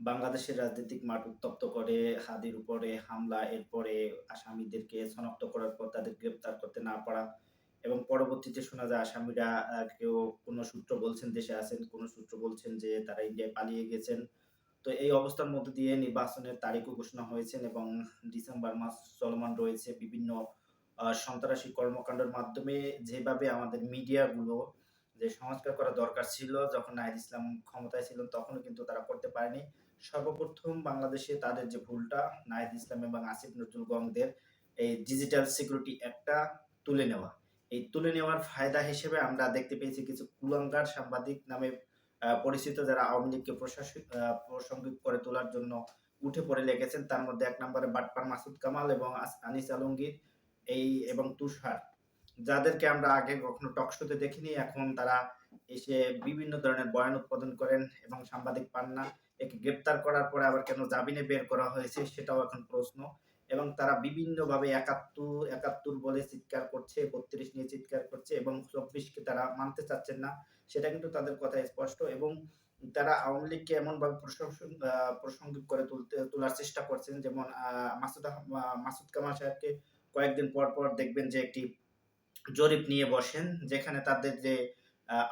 বাংলাদেশের রাজনৈতিক মাঠ উত্তপ্ত করে হাদির উপরে হামলা, এরপরে আসামিদেরকে শনাক্ত করার পর তাদের গ্রেপ্তার করতে না পারা এবং পরবর্তীতে শোনা যায় আসামিরা কেউ কোন সূত্র বলছেন দেশে আছেন, কোন সূত্র বলছেন যে তারা ইন্ডিয়ায় পালিয়ে গেছেন। তো এই অবস্থার মধ্য দিয়ে নির্বাচনের তারিখও ঘোষণা হয়েছেন এবং ডিসেম্বর মাস চলমান রয়েছে। বিভিন্ন সন্ত্রাসী কর্মকাণ্ডের মাধ্যমে যেভাবে আমাদের মিডিয়াগুলো যে সংস্কার করা দরকার ছিল যখন নাহিদ ইসলাম ক্ষমতায় ছিলেন তখনও কিন্তু তারা করতে পারেনি। সর্বপ্রথম বাংলাদেশে তাদের যে ভুলটা, নাহিদ ইসলাম এবং আসিফ নজরুল গংদের এই ডিজিটাল সিকিউরিটি অ্যাক্টটা তুলে নেওয়া। এই তুলে নেওয়ার ফায়দা হিসেবে আমরা দেখতে পেয়েছি কিছু কুলাঙ্গার সাংবাদিক নামে পরিচিত যারা আওয়ামী লীগকে প্রশাসিক করে তোলার জন্য উঠে পড়ে লেগেছেন। তার মধ্যে এক নম্বরে বাটপার মাসুদ কামাল এবং আনিস আলমগীর এই এবং তুষার। যাদেরকে আমরা আগে কখনো টক শোতে দেখিনি, এখন তারা এসে বিভিন্ন ধরনের বয়ান উৎপাদন করেন এবং সাংবাদিক পান না। একে গ্রেপ্তার করার পরে আবার কেন জামিনে বের করা হয়েছে সেটাও এখন প্রশ্ন। এবং তারা বিভিন্নভাবে ৭১, ৭১ বলে চিৎকার করছে, ৩২ নিয়ে চিৎকার করছে এবং ২৪ কে তারা মানতে চাচ্ছেন না। সেটা কিন্তু তাদের কথা স্পষ্ট এবং তারা আওয়ামী লীগকে এমনভাবে আ করে তুলতে তোলার চেষ্টা করছেন যেমন মাসুদ মাসুদ কামাল সাহেবকে কয়েকদিন পর, পর দেখবেন যে একটি জরিপ নিয়ে বসেন। যেখানে তাদের যে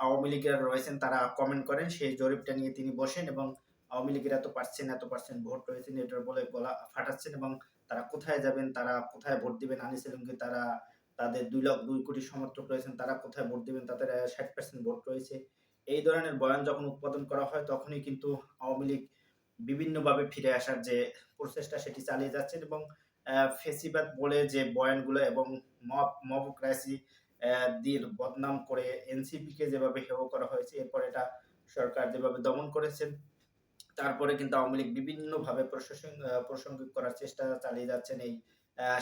আওয়ামী লীগেরা রয়েছেন তারা কমেন্ট করেন। সেই জরিপটা নিয়ে তিনি বসেন এবং আওয়ামী লীগের এত পার্সেন্ট, এত পার্সেন্ট ভোট রয়েছে এটার বলে গলা ফাটাচ্ছেন এবং তারা কোথায় যাবেন, তারা কোথায় ভোট দিবেন, আনিস আলমগীর তারা তাদের দুই লাখ দুই কোটি সমর্থক রয়েছেন তারা কোথায় ভোট দিবেন, তাদের ষাট পার্সেন্ট ভোট রয়েছে। এই ধরনের বয়ান যখন উৎপাদন করা হয় তখনই কিন্তু আওয়ামী লীগ বিভিন্নভাবে ফিরে আসার যে প্রচেষ্টা সেটি চালিয়ে যাচ্ছেন এবং আ ফ্যাসিবাদ বলে যে বয়ানগুলো এবং মব মবক্রেসি বদনাম করে এনসিপিকে যেভাবে হেয় করা হয়েছে এরপর এটা সরকার যেভাবে দমন করেছেন তারপরে কিন্তু আওয়ামী লীগ বিভিন্নভাবে প্রশাসন প্রাসঙ্গিক করার চেষ্টা চালিয়ে যাচ্ছেন এই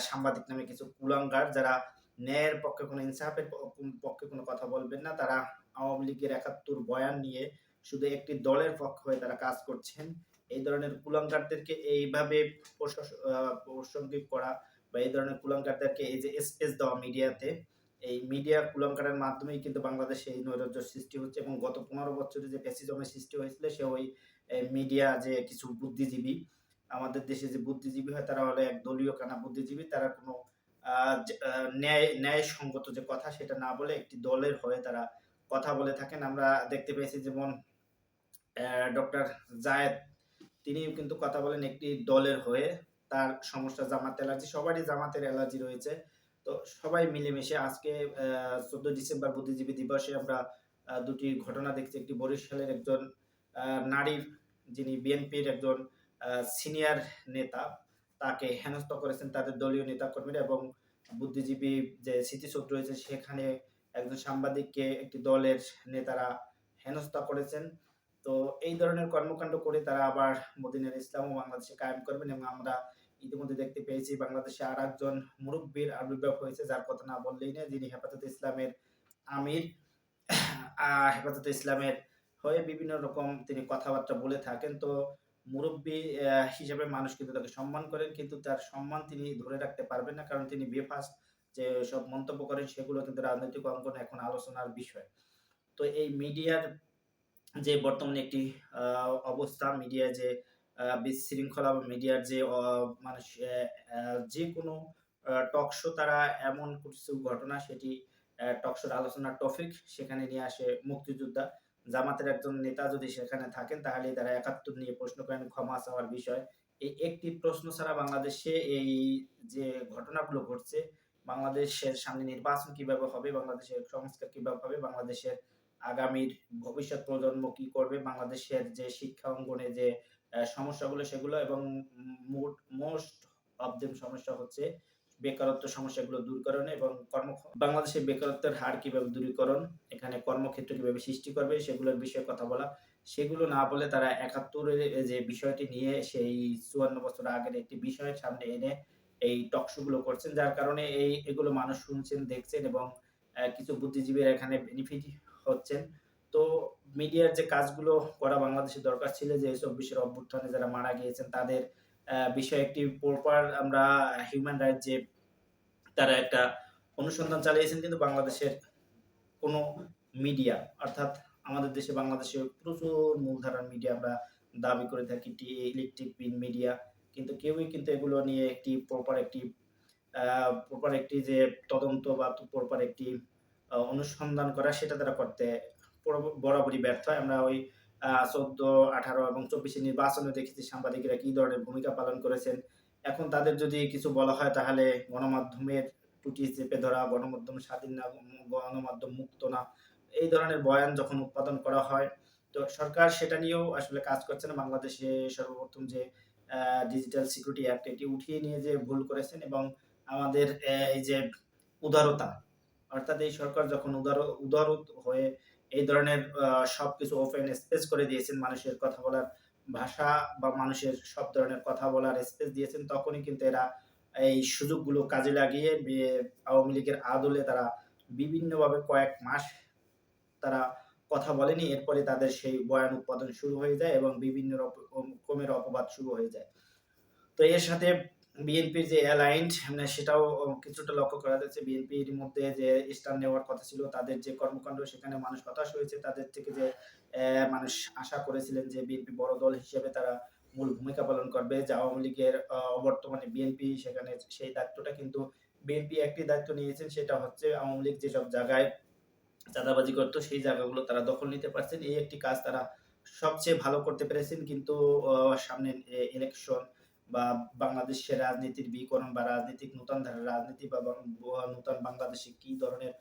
সাংবাদিক নামে কিছু কুলাঙ্গার যারা ন্যায়ের পক্ষে কোনো ইনসাফের পক্ষে কোনো কথা বলবেন না। তারা আওয়ামী লীগের ৭১ বয়ান নিয়ে শুধু একটি দলের পক্ষ হয়ে তারা কাজ করছেন। এই ধরনের কুলাঙ্গারদেরকে এইভাবে আ করা বা এই ধরনের কুলাঙ্গারদেরকে এই যে স্পেস দেওয়া মিডিয়াতে, এই মিডিয়া কুলাঙ্গারের মাধ্যমেই কিন্তু বাংলাদেশে এই নৈরাজ্য সৃষ্টি হচ্ছে এবং গত ১৫ বছরে যে ফ্যাসিজমের সৃষ্টি হয়েছিল সে ওই মিডিয়া যে কিছু বুদ্ধিজীবী, আমাদের দেশে যে বুদ্ধিজীবী হয় তারা হলো এক দলীয় কানা বুদ্ধিজীবী। তারা কোনো আ যে ন্যায় সঙ্গত যে কথা সেটা না বলে একটি দলের হয়ে তারা কথা বলে থাকেন। আমরা দেখতে পেয়েছি যেমন ডক্টর জায়েদ তিনিও কিন্তু কথা বলেন একটি দলের হয়ে। তার সমস্যা জামাত অ্যালার্জি। সবারই জামাতের অ্যালার্জি রয়েছে। তো সবাই মিলেমিশে আজকে চোদ্দ ডিসেম্বর বুদ্ধিজীবী দিবসে আমরা দুটি ঘটনা দেখছি। একটি বরিশালের একজন নারীর যিনি বিএনপির একজন সিনিয়র নেতা, তাকে হেনস্থা করেছেন তাদের দলীয় নেতাকর্মীরা এবং বুদ্ধিজীবী যে স্মৃতিসৌধ রয়েছে সেখানে একজন সাংবাদিককে একটি দলের নেতারা হেনস্থা করেছেন। তো এই ধরনের কর্মকাণ্ড করে তারা আবার মদিনুল ইসলামও বাংলাদেশে কায়েম করবেন এবং আমরা ইতিমধ্যে দেখতে পেয়েছি বাংলাদেশে আরেকজন মুরুব্বির আবির্ভাব হয়েছে, যার কথা না বললেই নয়, যিনি হেফাজতে ইসলামের আমির। হেফাজতে ইসলামের হয়ে বিভিন্ন রকম তিনি কথাবার্তা বলে থাকেন। তো মুরুব্বি হিসেবে মানুষ কিন্তু তাকে সম্মান করেন, কিন্তু তার সম্মান তিনি ধরে রাখতে পারবেন না। কারণ তিনি বেফাঁস যেসব মন্তব্য করেন সেগুলো কিন্তু রাজনৈতিক অঙ্গনে এখন আলোচনার বিষয়। তো এই মিডিয়ার যে বর্তমানে একটি অবস্থা মিডিয়ার যে বিশৃঙ্খলা বা মিডিয়ার যে মানুষ অ্যা অ্যা যেকোনো আ টক শো তারা এমন কিছু ঘটনা, সেটি অ্যা টক আলোচনার টপিক, সেখানে নিয়ে আসে মুক্তিযোদ্ধা। জামাতের একজন নেতা যদি সেখানে থাকেন তাহলেই তারা ৭১ নিয়ে প্রশ্ন করেন ক্ষমা চাওয়ার বিষয়। এই একটি প্রশ্ন ছাড়া বাংলাদেশে এই যে ঘটনাগুলো ঘটছে, বাংলাদেশের সামনে নির্বাচন কীভাবে হবে, বাংলাদেশের সংস্কার কীভাবে হবে, বাংলাদেশের আগামীর ভবিষ্যৎ প্রজন্ম কি করবে, বাংলাদেশের যে শিক্ষা অঙ্গনে যে সমস্যাগুলো সেগুলো এবং মোস্ট অফ দেম সমস্যা হচ্ছে বেকারত্ব সমস্যাগুলো দূরকরণ এবং কর্ম বাংলাদেশের বেকারত্বের হার কীভাবে দূরীকরণ, এখানে কর্মক্ষেত্র কীভাবে সৃষ্টি করবে সেগুলোর বিষয়ে কথা বলা। সেগুলো না বলে তারা একাত্তরের যে বিষয়টি নিয়ে সেই ৫৪ বছর আগের একটি বিষয়ের সামনে এনে এই টক শো গুলো করছেন। যার কারণে এই এগুলো মানুষ শুনছেন, দেখছেন এবং কিছু বুদ্ধিজীবীরা এখানে বেনিফিট হচ্ছেন। তো মিডিয়ার যে কাজগুলো করা বাংলাদেশের দরকার ছিল যে ২৪ এর অভ্যুত্থানে যারা মারা গিয়েছেন তাদের বিষয়ে একটি প্রপার আমরা হিউম্যান রাইট যে তারা একটা অনুসন্ধান চালিয়েছেন কিন্তু বাংলাদেশের কোনো মিডিয়া অর্থাৎ আমাদের দেশে বাংলাদেশে প্রচুর মূলধারার মিডিয়া আমরা দাবি করে থাকি টি ইলেকট্রিক প্রিন্ট মিডিয়া কিন্তু কেউই কিন্তু এগুলো নিয়ে একটি প্রপার একটি প্রপার একটি যে তদন্ত বা প্রপার একটি অনুসন্ধান করা সেটা তারা করতে বরাবরই ব্যর্থ হয়। আমরা ওই আ ১৪, ১৮ এবং ২৪ এর নির্বাচনে দেখেছি সাংবাদিকেরা কি ধরনের ভূমিকা পালন করেছেন। এখন তাদের যদি কিছু বলা হয় তাহলে গণমাধ্যমের ত্রুটি চেপে ধরা, গণমাধ্যম স্বাধীন না, গণমাধ্যম মুক্ত না। এই ধরনের বয়ান যখন উৎপাদন করা হয়, তো সরকার সেটা নিয়েও আসলে কাজ করছে না। বাংলাদেশে সর্বপ্রথম যে ডিজিটাল সিকিউরিটি অ্যাক্ট এটি উঠিয়ে নিয়ে যে ভুল করেছেন এবং আমাদের এই যে উদারতা, অর্থাৎ এই সরকার যখন উদার উদার হয়ে এই ধরনের সবকিছু ওপেন স্পেস করে দিয়েছেন, মানুষের কথা বলার ভাষা বা মানুষের সব ধরনের কথা বলার স্পেস দিয়েছেন, তখনই কিন্তু এরা এই সুযোগগুলো কাজে লাগিয়ে আওয়ামী লীগের আদলে তারা বিভিন্নভাবে কয়েক মাস তারা কথা বলেনি। এরপরে তাদের সেই বয়ান উৎপাদন শুরু হয়ে যায় এবং বিভিন্ন রক রকমের অপবাদ শুরু হয়ে যায়। তো এর সাথে বিএনপির যে অ্যালাইন্ড মানে সেটাও কিছুটা লক্ষ্য করা যাচ্ছে। বিএনপির মধ্যে যে স্টান নেওয়ার কথা ছিল, তাদের যে কর্মকাণ্ড সেখানে মানুষ হতাশ হয়েছে। তাদের থেকে যে মানুষ আশা করেছিলেন যে বিএনপি বড় দল হিসেবে তারা মূল ভূমিকা পালন করবে। যে আওয়ামী লীগের আ অবর্তমানে বিএনপি সেখানে সেই দায়িত্বটা কিন্তু বিএনপি একটি দায়িত্ব নিয়েছেন সেটা হচ্ছে আওয়ামী লীগ যেসব জায়গায় চাঁদাবাজি করতো সেই জায়গাগুলো তারা দখল নিতে পারছেন। এই একটি কাজ তারা সবচেয়ে ভালো করতে পেরেছেন। কিন্তু সামনে ইলেকশন বা বাংলাদেশের রাজনীতির বিকরণ বা রাজনীতিক নূতন ধারার রাজনীতি বা নূতন বাংলাদেশে কি ধরনের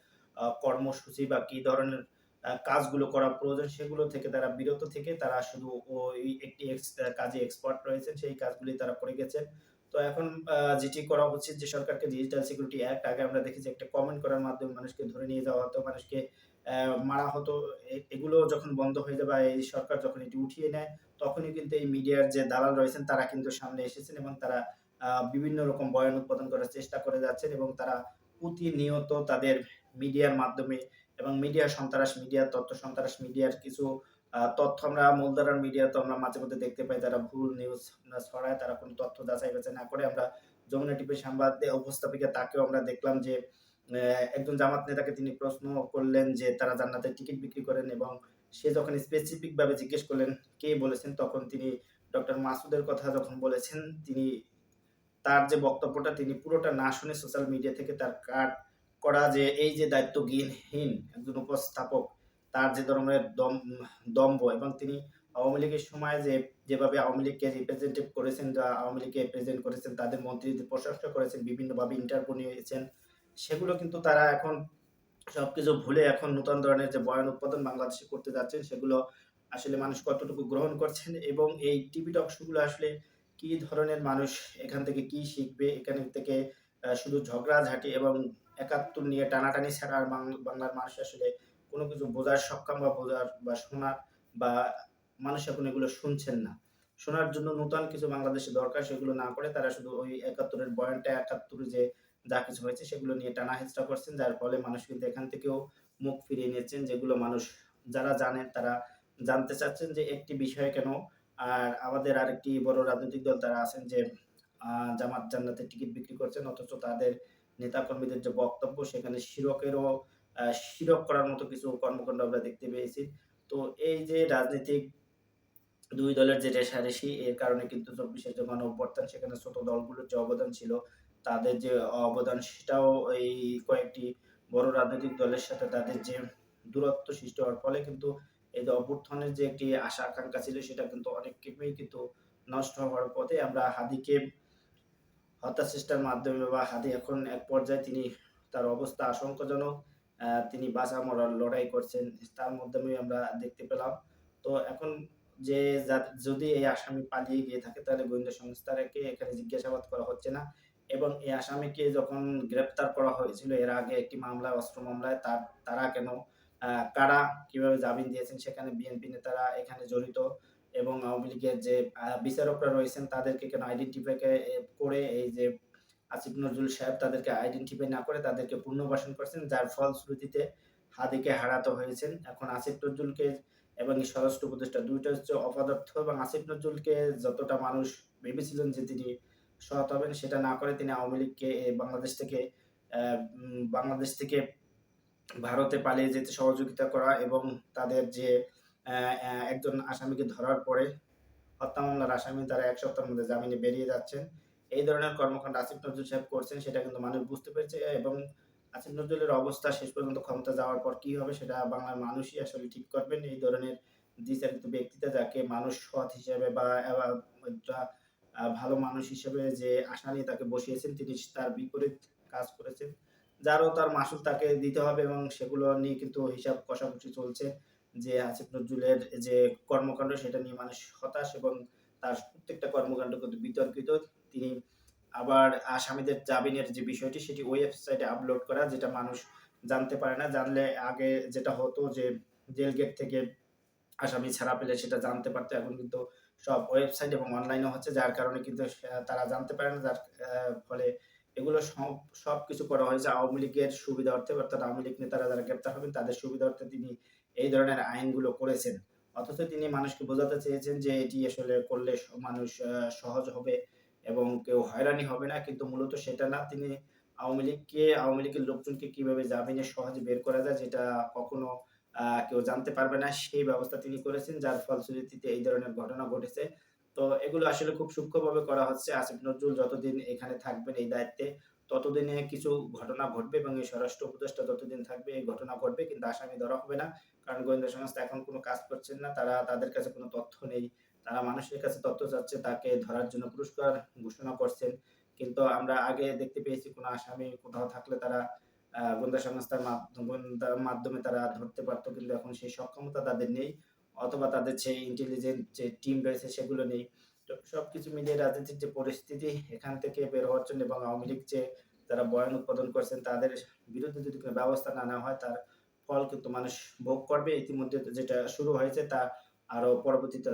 কর্মসূচি বা কি ধরনের কাজগুলো করা প্রয়োজন সেগুলো থেকে তারা বিরত থেকে তারা শুধু ওই একটি কাজে এক্সপার্ট রয়েছেন সেই কাজগুলি তারা করে গেছেন। তো এখন যেটি করা উচিত যে সরকারকে ডিজিটাল সিকিউরিটি অ্যাক্ট আগে আমরা দেখেছি একটা কমেন্ট করার মাধ্যমে মানুষকে ধরে নিয়ে যাওয়া হতো, মানুষকে মারা হতো। এগুলো যখন বন্ধ হয়ে যাবে বা এই সরকার যখন এটি উঠিয়ে নেয়, তখনই কিন্তু এই মিডিয়ার যে দালাল রয়েছেন তারা কিন্তু সামনে এসেছেন এবং তারা বিভিন্ন রকম বয়ান উৎপাদন করার চেষ্টা করে যাচ্ছেন এবং তারা প্রতিনিয়ত তাদের মিডিয়ার মাধ্যমে এবং মিডিয়া সন্ত্রাস, মিডিয়া তথ্য সন্ত্রাস, মিডিয়ার কিছু তথ্য আমরা মূলধারার মিডিয়া তো আমরা মাঝে মধ্যে দেখতে পাই তারা ভুল নিউজ ছড়ায়, তারা কোনো তথ্য যাচাই-বাছাই না করে। আমরা যমুনা টিভির সাংবাদ উপস্থাপিকা তাকেও আমরা দেখলাম যে একজন জামাত নেতাকে তিনি প্রশ্ন করলেন যে তারা জান্নাতের টিকিট বিক্রি করেন এবং সে যখন স্পেসিফিক ভাবে জিজ্ঞেস করলেন কে বলেছেন তখন তিনি ডক্টর মাসুদের কথা যখন বলেছেন তিনি তার যে বক্তব্যটা তিনি পুরোটা না শুনে সোশ্যাল মিডিয়া থেকে তার কাট করা যে এই যে দায়িত্বজ্ঞানহীন একজন উপস্থাপক তার যে ধরনের দম দম্ভ এবং তিনি আওয়ামী লীগের সময় যে যেভাবে আওয়ামী লীগকে রিপ্রেজেন্টেটিভ করেছেন বা আওয়ামী লীগকে প্রেজেন্ট করেছেন, তাদের মন্ত্রীদের প্রশংসা করেছেন, বিভিন্নভাবে ইন্টারভিউ নিয়েছেন। সেগুলো কিন্তু তারা এখন সবকিছু ভুলে এখন নূতন ধরনের যে বয়ান উৎপাদন বাংলাদেশে করতে যাচ্ছেন, সেগুলো আসলে মানুষ কতটুকু গ্রহণ করছেন এবং এই টিভি টক শো গুলো আসলে কি ধরনের মানুষ এখান থেকে কি শিখবে? এখান থেকে শুধু ঝগড়াঝাটি এবং ৭১ নিয়ে টানাটানি ছাড়া বাংলার মানুষ আসলে কোনো কিছু বোঝার সক্ষম বা বোঝার বা শোনার বা মানুষ এখন এগুলো শুনছেন না। শোনার জন্য নতুন কিছু বাংলাদেশে দরকার সেগুলো না করে তারা শুধু ওই ৭১ এর বয়ানটা ৭১ যে যা কিছু হয়েছে সেগুলো নিয়ে টানা-হেচড়া করছেন। যার ফলে মানুষ কিন্তু এখান থেকেও মুখ ফিরিয়ে নিচ্ছেন। যেগুলো মানুষ যারা জানেন তারা জানতে চাচ্ছেন যে একটি বিষয় কেন আর আমাদের আরেকটি বড় রাজনৈতিক দল তারা আছেন যে জামাত জান্নাতের টিকিট বিক্রি করছেন অথচ তাদের নেতাকর্মীদের যে বক্তব্য সেখানে শিরকেরও শিরক করার মতো কিছু কর্মকাণ্ড আমরা দেখতে পেয়েছি। তো এই যে রাজনীতিক দুই দলের যে রেষারেষি এর কারণে কিন্তু ২৪ এর যে গণঅভ্যুত্থান সেখানে ছোট দলগুলোর যে অবদান ছিল, তাদের যে অবদান, সেটাও এই কয়েকটি বড় রাজনৈতিক দলের সাথে তাদের যে দূরত্ব সৃষ্টি হওয়ার ফলে কিন্তু এই যে অভ্যুত্থানের যে একটি আশা, আকাঙ্ক্ষা ছিল, সেটা কিন্তু অনেককেই কিন্তু নষ্ট হওয়ার পথে। আমরা হাদীকে হত্যা চেষ্টার মাধ্যমে বা হাদী এখন এক পর্যায়ে তিনি তার অবস্থা আশঙ্কাজনক। তিনি বাঁচা মরার লড়াই করছেন। তার মাধ্যমে আমরা দেখতে পেলাম। তো এখন যে যদি এই আসামি পালিয়ে গিয়ে থাকে, তাহলে গোয়েন্দা সংস্থাকে এখানে জিজ্ঞাসাবাদ করা হচ্ছে না এবং এই আসামিকে যখন গ্রেপ্তার করা হয়েছিল, এর আগে একটি মামলায়, অস্ত্র মামলায় তার, তারা কেন কারা কীভাবে জামিন দিয়েছেন সেখানে বিএনপি নেতারা এখানে জড়িত এবং আওয়ামী লীগের যে বিচারকরা রয়েছেন তাদেরকে কেন আইডেন্টিফাই করে এই যে আসিফ নজরুল সাহেব তাদেরকে আইডেন্টিফাই না করে তাদেরকে পুনর্বাসন করছেন, যার ফলশ্রুতিতে হাদিকে হারাতে হয়েছেন। এখন আসিফ নজরুলকে এবং স্বরাষ্ট্র উপদেষ্টা দুইটা হচ্ছে অপদার্থ এবং আসিফ নজরুলকে যতটা মানুষ ভেবেছিলেন যে তিনি সৎ হবেন, সেটা না করে তিনি আওয়ামী লীগকে বাংলাদেশ থেকে বাংলাদেশ থেকে ভারতে পালিয়ে যেতে সহযোগিতা করা এবং তাদের যে একজন আসামিকে ধরার পরে হত্যা মামলার আসামি তারা এক সপ্তাহের মধ্যে জামিনে বেরিয়ে যাচ্ছেন। এই ধরনের কর্মকাণ্ড আসিফ নজরুল সাহেব করছেন, সেটা কিন্তু মানুষ বুঝতে পেরেছে এবং আসিফ নজরুলের অবস্থা শেষ পর্যন্ত ক্ষমতা যাওয়ার পর কি হবে সেটা বাংলার মানুষই আসলে ঠিক করবেন। এই ধরনের দ্বিচারিত ব্যক্তিতে যাকে মানুষ সৎ হিসেবে বা ভালো মানুষ হিসেবে যে আশা নিয়ে তাকে বসিয়েছেন, তিনি তার বিপরীত কাজ করেছেন। যারও তার মাসুল তাকে দিতে হবে এবং সেগুলো নিয়ে কিন্তু হিসাব কষাকষি চলছে। যে আসিফ নজরুলের যে কর্মকাণ্ড, সেটা নিয়ে মানুষ হতাশ এবং তার প্রত্যেকটা কর্মকাণ্ড কিন্তু বিতর্কিত। তিনি আবার আসামিদের জামিনের যে বিষয়টি, সেটি ওয়েবসাইটে আপলোড করা, যেটা মানুষ জানতে পারে না। জানলে আগে যেটা হতো যে জেল গেট থেকে আসামি ছাড়া পেলে সেটা জানতে পারতো, এখন কিন্তু সব ওয়েবসাইট এবং অনলাইনে হচ্ছে, যার কারণে কিন্তু তারা জানতে পারে না, যার ফলে এগুলো সব কিছু করা হয়েছে আওয়ামী লীগের সুবিধার্থে অর্থাৎ আওয়ামী লীগ নেতারা যারা গ্রেপ্তার হবেন, তাদের সুবিধার্থে তিনি এই ধরনের আইনগুলো করেছেন। অথচ তিনি মানুষকে বোঝাতে চেয়েছেন যে, এটি আসলে করলে মানুষ সহজ হবে এবং কেউ হয়রানি হবে না। কিন্তু মূলত সেটা না। তিনি আওয়ামী লীগকে, আওয়ামী লীগের লোকজনকে কীভাবে জামিনে সহজে বের করা যায় যেটা কখনো কেউ জানতে পারবে না সেই ব্যবস্থা তিনি করেছেন। যার ফলশ্রুতিতে এই ধরনের ঘটনা ঘটেছে। তো এগুলো আসলে খুব সূক্ষ্মভাবে করা হচ্ছে। আসিফ নজরুল যতদিন এখানে থাকবেন এই দায়িত্বে, ততদিনে কিছু ঘটনা ঘটবে এবং এই স্বরাষ্ট্র উপদেষ্টা যতদিন থাকবে এই ঘটনা ঘটবে, কিন্তু আসামি ধরা হবে না। কারণ গোয়েন্দা সংস্থা এখন কোনো কাজ করছেন না। তারা তাদের কাছে কোনো তথ্য নেই। তারা মানুষের কাছে তথ্য চাচ্ছে, তাকে ধরার জন্য পুরস্কার ঘোষণা করছেন। কিন্তু আমরা আগে দেখতে পেয়েছি কোনো আসামি কোথাও থাকলে তারা গোয়েন্দা সংস্থার মাধ্যম তারা ধরতে পারতো, কিন্তু এখন সেই সক্ষমতা তাদের নেই। অথবা তাদের যে ইন্টেলিজেন্ট যে টিম রয়েছে সেগুলো নেই। তো সবকিছু মিলিয়ে রাজনৈতিক যে পরিস্থিতি এখান থেকে বের হওয়ার জন্য এবং আওয়ামী লীগ যে যারা বয়ান উৎপাদন করছেন, তাদের বিরুদ্ধে যদি কোনো ব্যবস্থা না নেওয়া হয়, তার ফল কিন্তু মানুষ ভোগ করবে। ইতিমধ্যে যেটা শুরু হয়েছে, তা আরও পরবর্তীতে